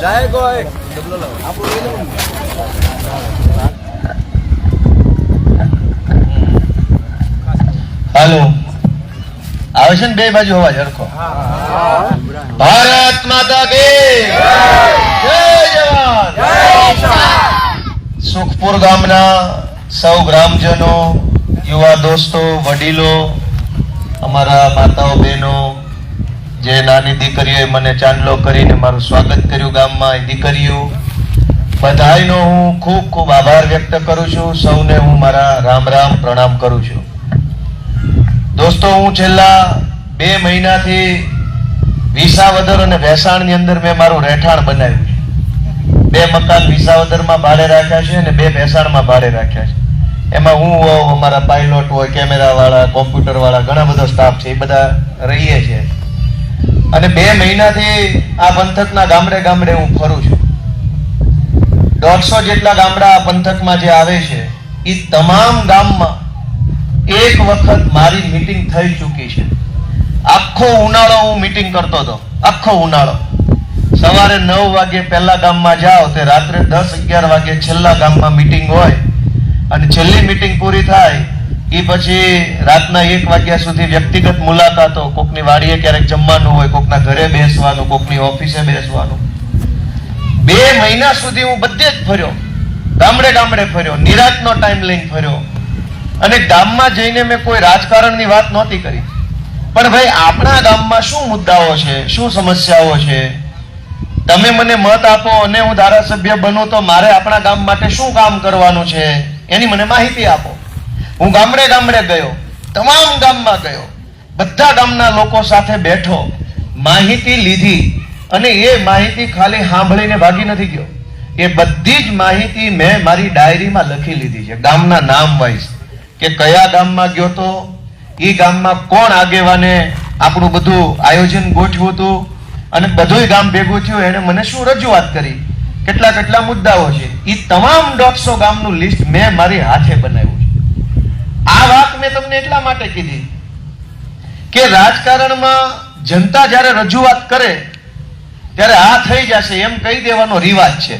જાય હાલો. આવે છે ને બે બાજુ અવાજ, હરખો. ભારત માતા કે સુખપુર ગામના સૌ ગ્રામજનો, યુવા દોસ્તો, વડીલો, અમારા માતાઓ, બહેનો નાની દીકરીઓએ મને ચાંદલો કરીને મારું સ્વાગત કર્યું ગામમાં દીકરીઓ. બધાનો હું ખૂબ ખૂબ આભાર વ્યક્ત કરું છું. સૌને હું મારા રામ રામ પ્રણામ કરું છું. દોસ્તો, હું છેલ્લા બે મહિનાથી વિસાવદર અને ભેસાણની અંદર મેં મારું રહેઠાણ બનાવ્યું છે. બે મકાન વિસાવદરમાં ભાડે રાખ્યા છે અને બે ભેસાણમાં ભાડે રાખ્યા છે. એમાં હું અમારા પાયલોટ હોય કેમેરા વાળા કોમ્પ્યુટર વાળા, ઘણા બધા સ્ટાફ છે, એ બધા રહીએ છીએ. અને બે મહિનાથી આ પંથકના ગામડે ગામડે હું ફરું છું. દોઢસો જેટલા ગામડા આ પંથકમાં જે આવે છે એ તમામ ગામમાં એક વખત મારી મીટિંગ થઈ ચૂકી છે. આખો ઉનાળો હું મીટિંગ કરતો હતો, આખો ઉનાળો. સવારે નવ વાગે પહેલા ગામમાં જાઓ તે રાત્રે દસ અગિયાર વાગે છેલ્લા ગામમાં મીટિંગ હોય અને છેલ્લી મીટિંગ પૂરી થાય એ પછી રાતના એક વાગ્યા સુધી વ્યક્તિગત મુલાકાતો, કોકની વાડીએ ક્યારેક જમવાનું હોય, કોકના ઘરે બેસવાનું, કોકની ઓફિસે બેસવાનું. બે મહિના સુધી હું બધે જ ફર્યો. ગામડે ગામડે ફર્યો. નિરાતનો ટાઈમ લઈને ફર્યો. અને ગામમાં જઈને મેં કોઈ રાજકારણની વાત નહોતી કરી. પણ ભાઈ, આપણા ગામમાં શું મુદ્દાઓ છે? શું સમસ્યાઓ છે? તમે મને મત આપો અને હું ધારાસભ્ય બનું તો મારે આપણા ગામ માટે શું કામ કરવાનું છે? એની મને માહિતી આપો. હું ગામડે ગામડે ગયો, તમામ ગામમાં ગયો. બધા ગામના લોકો સાથે બેઠો, માહિતી લીધી અને એ માહિતી ખાલી સાંભળીને ભાગી નથી ગયો. એ બધી જ માહિતી મેં મારી ડાયરીમાં લખી લીધી છે, ગામના નામ વાઇઝ. કે કયા ગામમાં ગયો તો એ ગામમાં કોણ આગેવાને આપણું બધું આયોજન ગોઠવ્યું હતું અને બધુંય ગામ ભેગું થયું, એણે મને શું રજૂઆત કરી? કેટલા કેટલા મુદ્દાઓ છે? એ તમામ દોઢસો ગામનું લિસ્ટ મેં મારી હાથે બનાવ્યું. આ વાત મેં તમને એટલા માટે કીધી કે રાજકારણમાં જનતા જ્યારે રજૂઆત કરે, ત્યારે આ થઈ જશે એમ કહી દેવાનો રિવાજ છે.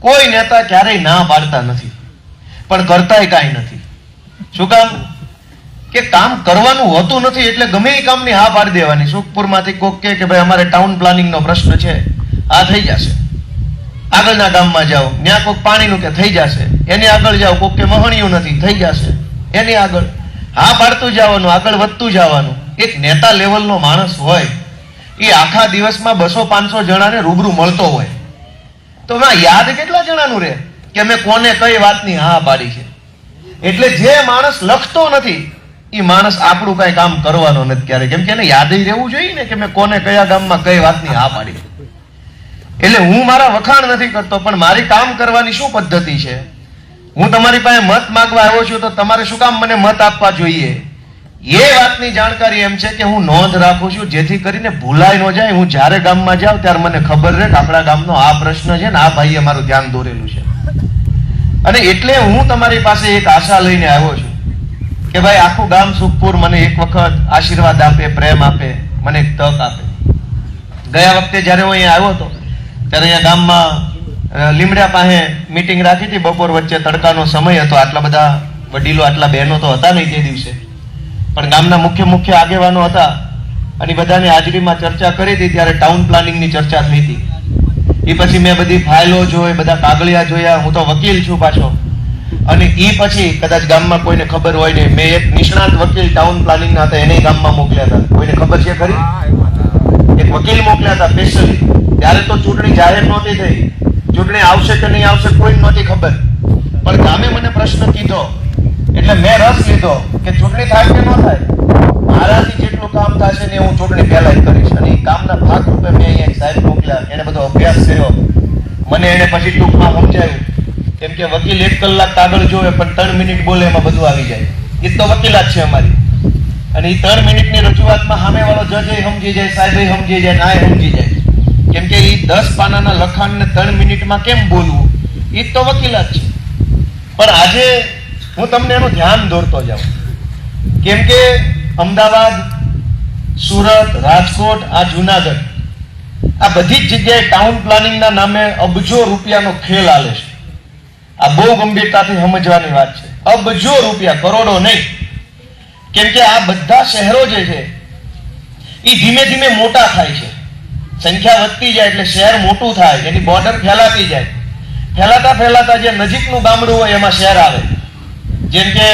કોઈ નેતા ક્યારેય ના પાડતા નથી, પણ કરતાય કાંઈ નથી. શું કામ? કે કામ કરવાનું હોતું નથી એટલે ગમે એ કામની હા પાડી દેવાની. સુખપુરમાંથી કોક કે કે ભાઈ અમારે ટાઉન પ્લાનિંગનો પ્રશ્ન છે. આ થઈ જશે. આગળના ગામમાં જાઓ. ત્યાં કોક પાણીનું કે થઈ જશે. એની આગળ જાઓ. કોક કે મહણિયું નથી. થઈ જશે. એની આગળ, હા પાડતું જવાનું, આગળ વધતું જવાનું. એક નેતા લેવલનો માણસ હોય, એ આખા દિવસમાં બસો પાંચસો જણાને રૂબરૂ મળતો હોય. તો એમાં યાદ કેટલા જણાનું રહે? કે મેં કોને કઈ વાતની હા પાડી છે? એટલે જે માણસ લખતો નથી, એ માણસ આપણું કઈ કામ કરવાનો નથી ક્યારે. કેમ કે એને યાદ રહેવું જોઈએ ને કે મેં કોને કયા ગામમાં કઈ વાતની હા પાડી. એટલે હું મારા વખાણ નથી કરતો, પણ મારી કામ કરવાની શું પદ્ધતિ છે? હું તમારી પાસે મત માંગવા આવ્યો છું તો તમારે શું કામ મને મત આપવા જોઈએ? એ વાતની જાણકારી એમ છે કે હું નોંધ રાખું છું, જેથી કરીને ભૂલાઈ ન જાય. હું જ્યારે ગામમાં જાઉં ત્યારે મને ખબર રહે કે આપણા ગામનો આ પ્રશ્ન છે ને આ ભાઈએ મારું ધ્યાન દોરેલું છે. અને એટલે હું તમારી પાસે એક આશા લઈને આવ્યો છું કે ભાઈ, આખું ગામ સુખપુર મને એક વખત આશીર્વાદ આપે, પ્રેમ આપે, મને એક તક આપે. ગયા વખતે જ્યારે હું અહીંયા આવ્યો હતો, ત્યારે અહીંયા ગામમાં લીમડા પાસે મીટિંગ રાખી હતી. બપોર વચ્ચે તડકાનો સમય હતો. આટલા બધા વડીલો આટલા બહેનો તો હતા નહીં તે દિવસે. પણ ગામના મુખ્ય મુખ્ય આગેવાનો હતા અને બધાને હાજરીમાં ચર્ચા કરી હતી ત્યારે ટાઉન પ્લાનિંગની ચર્ચા થઈ હતી. એ પછી મેં બધી ફાઇલો જોઈ બધા કાગળિયા જોયા. હું તો વકીલ છું પાછો. અને એ પછી કદાચ ગામમાં કોઈને ખબર હોય ને મેં એક નિષ્ણાત વકીલ ટાઉન પ્લાનિંગ ના હતા. એને ગામમાં મોકલ્યા હતા. કોઈને ખબર છે ખરી? એક વકીલ મોકલ્યા હતા સ્પેશિયલી ત્યારે તો ચૂંટણી જાહેર નહોતી થઈ. ચૂંટણી આવશે કે નહીં આવશે કોઈ નહોતી ખબર. પણ ગામે મને પ્રશ્ન કીધો. એટલે મેં રસ લીધો કે ચૂંટણી થાય કે ન થાય, મારાથી જેટલું કામ થશે ને હું ચૂંટણી પહેલા કરીશ. અને એ કામના ભાગરૂપે મેં અહીંયા સાહેબ મોકલ્યા. એને બધો અભ્યાસ કર્યો. મને એને પછી ટૂંકમાં સમજાયું. કેમ કે વકીલ એક કલાક કાગળ જોવે, પણ ત્રણ મિનિટ બોલે એમાં બધું આવી જાય. એ તો વકીલાત છે અમારી. અને એ ત્રણ મિનિટની રજૂઆતમાં સામેવાળો જજે સમજી જાય, સાહેબે સમજી જાય નાય સમજી જાય. કેમ કે એ દસ પાનાના લખાણને ત્રણ મિનિટમાં કેમ બોલવું? એ તો વકીલાત છે. પણ આજે હું તમને એનું ધ્યાન દોરતો જાઉં. કેમ કે અમદાવાદ, સુરત, રાજકોટ, આ જુનાગઢ, આ બધી જ જગ્યાએ ટાઉન પ્લાનિંગના નામે અબજો રૂપિયાનો ખેલ આલે છે. આ બહુ ગંભીરતાથી સમજવાની વાત છે. અબજો રૂપિયા, કરોડો નહીં. કેમ કે આ બધા શહેરો જે છે એ ધીમે ધીમે મોટા થાય છે. સંખ્યા વધતી જાય એટલે શહેર મોટું થાય એની બોર્ડર ફેલાતી જાય. ફેલાતા ફેલાતા જે નજીકનું ગામડું હોય એમાં શહેર આવે. જેમ કે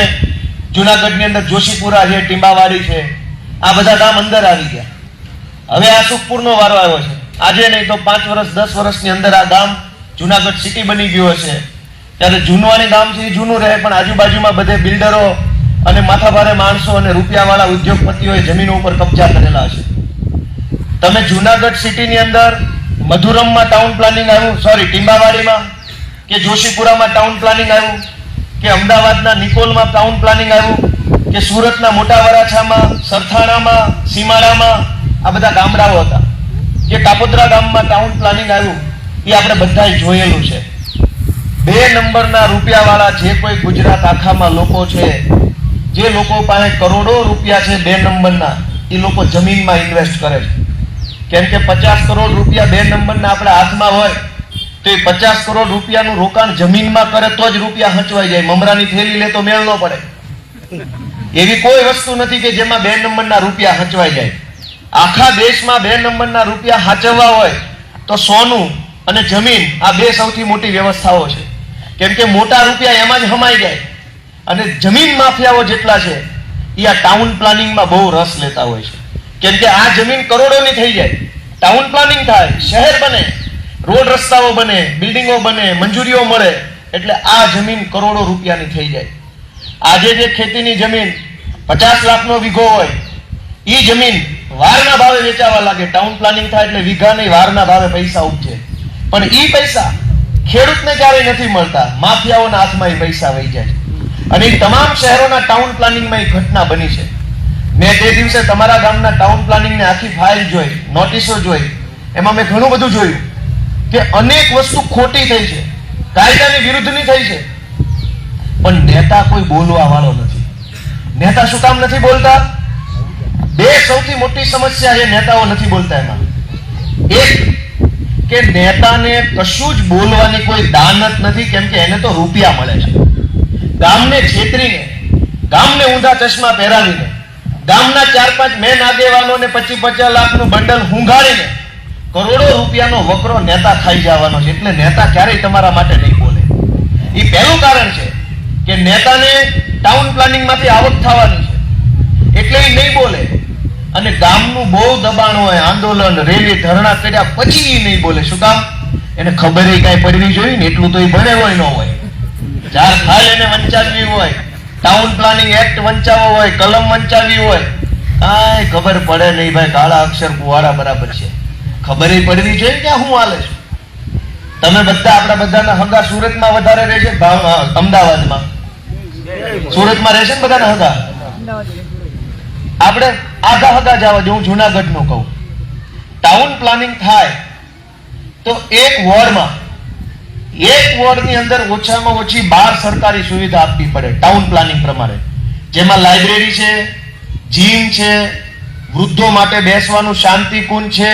જુનાગઢની અંદર જોશીપુરા છે, ટીંબાવાડી છે, આ બધા ગામ અંદર આવી ગયા. હવે આ સુખપુરનો વારો આવ્યો છે. આજે નહીં તો પાંચ વર્ષ, દસ વર્ષની અંદર આ ગામ જુનાગઢ સિટી બની ગયું હશે. ત્યારે જૂનવાણી ગામ છે જૂનું રહે, પણ આજુબાજુમાં બધે બિલ્ડરો અને માથાભારે માણસો અને રૂપિયાવાળા ઉદ્યોગપતિઓએ જમીનો ઉપર કબજા કરેલા હશે. તમે જુનાગઢ સિટીની અંદર મધુરમમાં ટાઉન પ્લાનિંગ આવ્યું? સોરી ટીંબાવાડીમાં? કે જોશીપુરામાં ટાઉન પ્લાનિંગ આવ્યું? કે અમદાવાદના નિકોલમાં ટાઉન પ્લાનિંગ આવ્યું? કે સુરતના મોટા વરાછામાં, સરથાણામાં, સીમાડામાં? આ બધા ગામડાઓ હતા. કે કાપોદ્રા ગામમાં ટાઉન પ્લાનિંગ આવ્યું, એ આપણે બધાએ જોયેલું છે. બે નંબરના રૂપિયાવાળા જે કોઈ ગુજરાત આખામાં લોકો છે, જે લોકો પાસે કરોડો રૂપિયા છે બે નંબરના, એ લોકો જમીનમાં ઇન્વેસ્ટ કરે છે. કેમ કે પચાસ કરોડ રૂપિયા બે નંબરના આપણા હાથમાં હોય, તો એ પચાસ કરોડ રૂપિયાનું રોકાણ જમીનમાં કરે તો જ રૂપિયા હચવાઈ જાય. મમરાની થેલી લે તો મેળ ન પડે. એવી કોઈ વસ્તુ નથી કે જેમાં બે નંબરના રૂપિયા હચવાઈ જાય. આખા દેશમાં બે નંબરના રૂપિયા હાચવવા હોય તો સોનું અને જમીન આ બે સૌથી મોટી વ્યવસ્થાઓ છે. કેમ કે મોટા રૂપિયા એમાં જ હમાઈ જાય. અને જમીન માફિયાઓ જેટલા છે, એ આ ટાઉન પ્લાનિંગમાં બહુ રસ લેતા હોય છે. કેમ કે આ જમીન કરોડોની થઈ જાય. ટાઉન પ્લાનિંગ થાય, શહેર બને, રોડ રસ્તાઓ બને બિલ્ડિંગો બને, મંજૂરીઓ મળે, એટલે આ જમીન કરોડો રૂપિયાની થઈ જાય. આજે જે ખેતીની જમીન પચાસ લાખનો વીઘો હોય એ જમીન વારના ભાવે વેચાવા લાગે. ટાઉન પ્લાનિંગ થાય એટલે વીઘા નહીં, વારના ભાવે પૈસા ઉપજે. પણ એ પૈસા ખેડૂતને ક્યારેય નથી મળતા. માફિયાઓના હાથમાં એ પૈસા વહી જાય. અને તમામ શહેરોના ટાઉન પ્લાનિંગમાં એ ઘટના બની છે. મેં તે દિવસે તમારા ગામના ટાઉન પ્લાનિંગની આખી ફાઇલ જોઈ નોટિસો જોઈ. એમાં મેં ઘણું બધું જોયું કે અનેક વસ્તુ ખોટી થઈ છે, કાયદાની વિરુદ્ધની થઈ છે. પણ નેતા કોઈ બોલવા વાળો નથી. નેતા શું કામ નથી બોલતા? બે સૌથી મોટી સમસ્યા છે નેતાઓ નથી બોલતા એમાં. એક, કે નેતાને કશું જ બોલવાની કોઈ દાનત નથી, કેમ કે એને તો રૂપિયા મળે છે. ગામને છેતરીને, ગામને ઊંધા ચશ્મા પહેરાવીને ગામના ચાર પાંચ મેન આગેવાનોને પચીસ પચાસ લાખનું બંડલ હુંઘાડીને કરોડો રૂપિયાનો વકરો નેતા ખાઈ જવાનો છે. એટલે નેતા ક્યારેય તમારા માટે નહીં બોલે. એ પહેલું કારણ છે કે નેતાને ટાઉન પ્લાનિંગમાંથી આવક થવાની છે. એટલે એ નહીં બોલે. અને ગામનું બહુ દબાણ હોય, આંદોલન, રેલી, ધરણા કર્યા પછી એ નહીં બોલે. શું કામ? એને ખબર કાંઈ પડવી જોઈએ ને? એટલું તો એ ભણેલો ન હોય. ચાર ફાઇલ એને વંચાવી હોય. ટાઉન પ્લાનિંગ એક્ટ વંચાવો હોય, કલમ વંચાવી હોય, કાંઈ ખબર પડે નહીં ભાઈ, કાળા અક્ષર કુવાડા બરાબર છે. ખબર પડવી જોઈએ કે હું હાલે છે. તમે બધા આપણા બધાના હગા સુરતમાં વધારે રહે છે? અમદાવાદમાં. સુરતમાં રહેશે ને બધાના હગા? આપણે આધા હગા જવા જો હું જુનાગઢનું કહું. ટાઉન પ્લાનિંગ થાય તો એક વોર્ડમાં એક વોર્ડની અંદર ઓછામાં ઓછી બાર સરકારી સુવિધા આપવી પડે ટાઉન પ્લાનિંગ પ્રમાણે. જેમાં લાઇબ્રેરી છે જીમ છે વૃદ્ધો માટે બેસવાનું શાંતિ કુંજ છે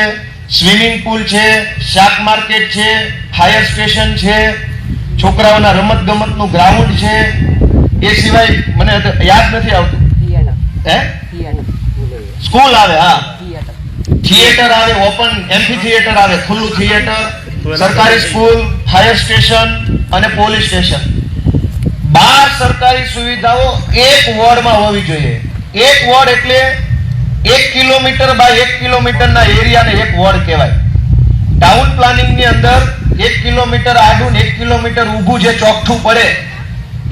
સ્વિમિંગ પુલ છે શાક માર્કેટ છે ફાયર સ્ટેશન છે છોકરાઓના રમત ગમતનું ગ્રાઉન્ડ છે. એ સિવાય મને યાદ નથી આવતું. હે? સ્કૂલ આવે હા. થિયેટર આવે ઓપન એમ્ફી થિયેટર આવે ખુલ્લું થિયેટર સરકારી સ્કૂલ ફાયર સ્ટેશન અને પોલીસ સ્ટેશન બાર સરકારી સુવિધાઓ એક વોર્ડમાં હોવી જોઈએ. એક વોર્ડ એટલે એક કિલોમીટર બાય એક કિલોમીટરના એરિયાને એક વોર્ડ કહેવાય. ટાઉન પ્લાનિંગની અંદર એક કિલોમીટર આડું એક કિલોમીટર ઊભું જે ચોકઠું પડે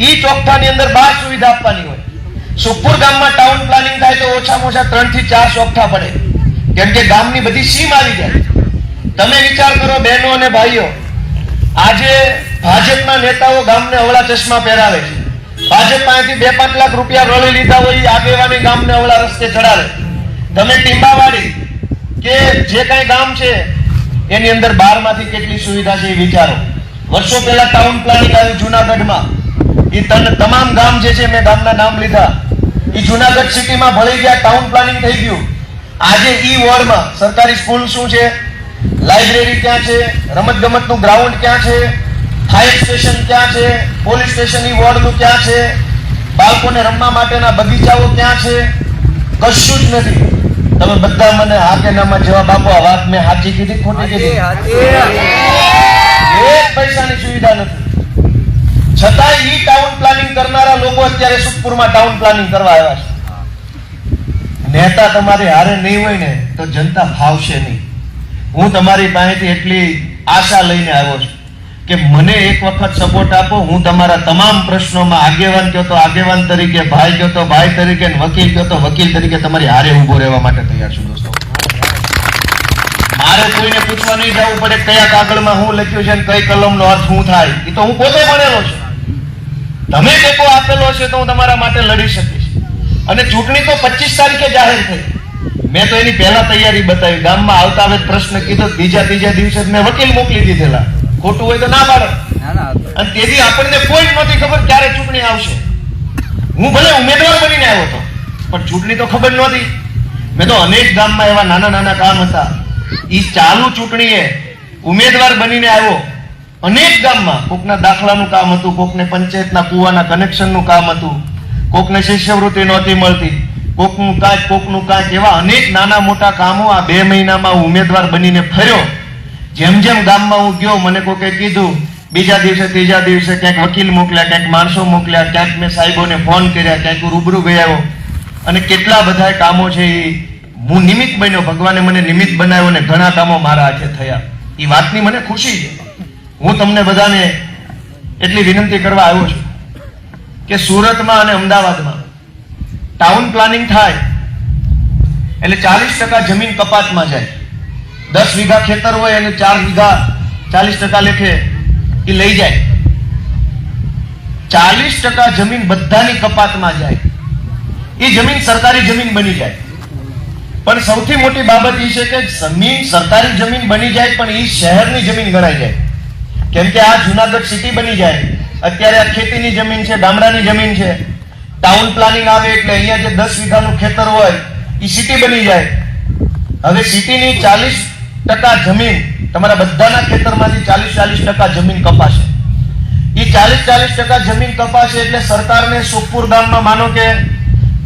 એ ચોકઠાની અંદર બાર સુવિધા આપવાની હોય. સુખપુર ગામમાં ટાઉન પ્લાનિંગ થાય તો ઓછામાં ઓછા ત્રણથી ચાર ચોકઠા પડે. કેમ કે ગામની બધી સીમ આવી જાય. તમે વિચાર કરો બહેનો અને ભાઈઓ, આજે ભાજપના નેતાઓ ગામને અવળા ચશ્મા પહેરાવે છે. ભાજપ પાસેથી બે પાંચ લાખ રૂપિયા રોળી લીધા હોય આગેવાની ગામને અવળા રસ્તે ચડાવે. તમે ટીંબાવાડી કે જે કાંઈ ગામ છે, એની અંદર બારમાંથી કેટલી સુવિધા છે એ વિચારો. વર્ષો પહેલા ટાઉન પ્લાનિંગ આવ્યું જુનાગઢમાં. એ તમામ ગામ જે છે મેં ગામના નામ લીધા. એ જુનાગઢ સિટીમાં ભળી ગયા ટાઉન પ્લાનિંગ થઈ ગયું. આજે ઈ વોર્ડમાં સરકારી સ્કૂલ શું છે? લાઇબ્રેરી ક્યાં છે? રમત ગમતનું ગ્રાઉન્ડ ક્યાં છે? ફાયર સ્ટેશન ક્યાં છે? પોલીસ સ્ટેશનની વોર્ડનું ક્યાં છે? બાળકોને રમવા માટેના બગીચાઓ ક્યાં છે? કશું જ નથી. તમે બધા મને હા કે નામાં જવાબ આપો. આ વાત મેં સાચી કીધી ખોટી કીધી? એક પૈસાની સુવિધા નથી. છતાં ઈ ટાઉન પ્લાનિંગ કરનારા લોકો અત્યારે સુખપુરમાં ટાઉન પ્લાનિંગ કરવા આવ્યા છે. નેતા તમારે હારે નહીં હોય ને તો જનતા ફાવશે નહીં. હું તમારી પાસેથી એટલી આશા લઈને આવ્યો છું કે મને એક વખત સપોર્ટ આપો, હું તમારા તમામ પ્રશ્નોમાં આગેવાન કહો તો આગેવાન તરીકે, ભાઈ કહો તો ભાઈ તરીકે વકીલ કહો તો વકીલ તરીકે તમારી હારે ઊભો રહેવા માટે તૈયાર છું દોસ્તો. મારે કોઈને પૂછવા નહીં જવું પડે કયા કાગળમાં હું લખ્યું છે કઈ કલમનો અર્થ શું થાય. એ તો હું પોતે ભણેલો છું. તમે ટેકો આપેલો છે તો હું તમારા માટે લડી શકીશ. અને ચૂંટણી તો પચીસ તારીખે જાહેર થઈ. મેં તો એની પહેલા તૈયારી બતાવી. ગામમાં આવતા હવે પ્રશ્ન કીધો. બીજા ત્રીજા દિવસે મેં વકીલ મોકલી દીધેલા. ખોટું હોય તો ના પાડો. અને તેથી આપણને કોઈ જ નહોતી ખબર ક્યારે ચૂંટણી આવશે. હું ભલે ઉમેદવાર બનીને આવ્યો હતો પણ ચૂંટણી તો ખબર નહોતી. મેં તો અનેક ગામમાં એવા નાના નાના કામ હતા. એ ચાલુ ચૂંટણીએ ઉમેદવાર બનીને આવ્યો. અનેક ગામમાં કોકના દાખલાનું કામ હતું કોકને પંચાયતના કુવાના કનેક્શનનું કામ હતું. કોકને શિષ્યવૃત્તિ નહોતી મળતી. કોકનું કાંઈક કોકનું કાંઈક એવા અનેક નાના મોટા કામો આ બે મહિનામાં ઉમેદવાર બનીને ફર્યો. જેમ જેમ ગામમાં હું ગયો, મને કોકે કીધું, બીજા દિવસે, ત્રીજા દિવસે ક્યાંક વકીલ મોકલ્યા, ક્યાંક માણસો મોકલ્યા, ક્યાંક મેં સાહેબોને ફોન કર્યા, ક્યાંક રૂબરૂ ગયા. અને કેટલા બધા કામો છે એ હું નિમિત્ત બન્યો. ભગવાને મને નિમિત્ત બનાવ્યો અને ઘણા કામો મારા હાથે થયા. એ વાતની મને ખુશી છે. હું તમને બધાને એટલી વિનંતી કરવા આવ્યો છું કે સુરતમાં અને અમદાવાદમાં ટાઉન પ્લાનિંગ થાય, એટલે ચાલીસ ટકા જમીન કપાતમાં જાય. દસ વીઘા ખેતર હોય અને ચાર વીઘા ચાલીસ ટકા લેખે એ લઈ જાય. ચાલીસ ટકા જમીન બધાની કપાતમાં જાય. એ જમીન સરકારી જમીન બની જાય. પણ સૌથી મોટી બાબત એ છે કે જમીન સરકારી જમીન બની જાય, પણ એ શહેરની જમીન ગણાઈ જાય. કેમ કે આ જુનાગઢ સિટી બની જાય. અત્યારે આ ખેતીની જમીન છે, ગામડાની જમીન છે. ટાઉન પ્લાનિંગ આવે એટલે અહીંયા જે દસ વીઘાનું ખેતર હોય એ સિટી બની જાય. હવે સિટીની ચાલીસ ટકા જમીન તમારા બધાના ખેતરમાંથી ચાલીસ ચાલીસ ટકા જમીન કપાશે. એ ચાલીસ ચાલીસ ટકા જમીન કપાશે એટલે સરકારને સુખપુર ગામમાં માનો કે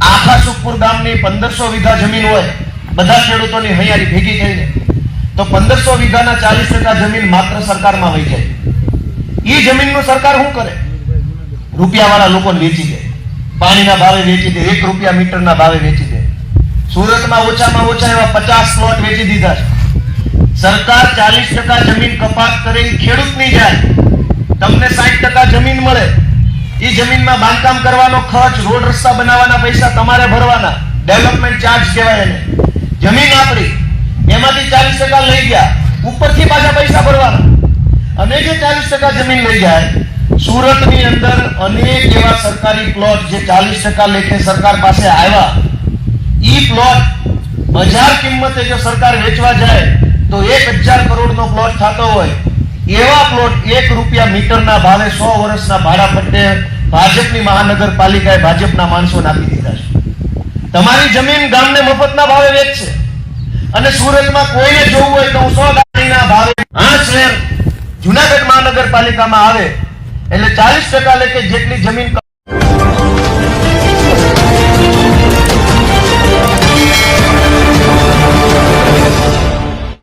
આખા સુખપુર ગામની પંદરસો વીઘા જમીન હોય, બધા ખેડૂતોની હૈયારી ભેગી થઈને, તો પંદરસો વીઘાના ચાલીસ ટકા જમીન માત્ર સરકારમાં વહી જાય. એ જમીનનું સરકાર શું કરે? રૂપિયાવાળા લોકોને વેચી દે. પાણીના ભાવે વેચી દે, એક રૂપિયા મીટરના ભાવે વેચી દે. સુરતમાં ઓછામાં ઓછા એવા પચાસ પ્લોટ વેચી દીધા છે. સરકાર ચાલીસ ટકા જમીન કપાત કરે એ ખેડૂતની જાય. તમને સાઠ ટકા જમીન મળે. એ જમીનમાં બાંધકામ કરવાનો ખર્ચ, રોડ રસ્તા બનાવવાના પૈસા તમારે ભરવાના. ડેવલપમેન્ટ ચાર્જ કહેવાય એને. જમીન આપણી. એમાંથી ચાલીસ ટકા લઈ ગયા. ઉપરથી પાછા પૈસા ભરવાના. અને જે ચાલીસ ટકા જમીન લઈ જાય સુરતની અંદર અનેક એવા સરકારી પ્લોટ જે ચાલીસ ટકા લેખે સરકાર પાસે આવ્યા. ઈ પ્લોટ બજાર કિંમતે જો સરકાર વેચવા જાય, તો એક હજાર કરોડનો પ્લોટ થતો હોય. એવા પ્લોટ એક રૂપિયા મીટરના ભાવે સો વર્ષના ભાડા પટ્ટે ભાજપની મહાનગરપાલિકાએ ભાજપના માણસો આપી દીધા છે. તમારી જમીન ગામને મફતના ભાવે વેચશે. અને સુરતમાં કોઈને જોવું હોય તો હું સો ગાડીના ભાવે આ શહેર જુનાગઢ મહાનગરપાલિકામાં આવે. એટલે ચાલીસ ટકા લેખે જેટલી જમીન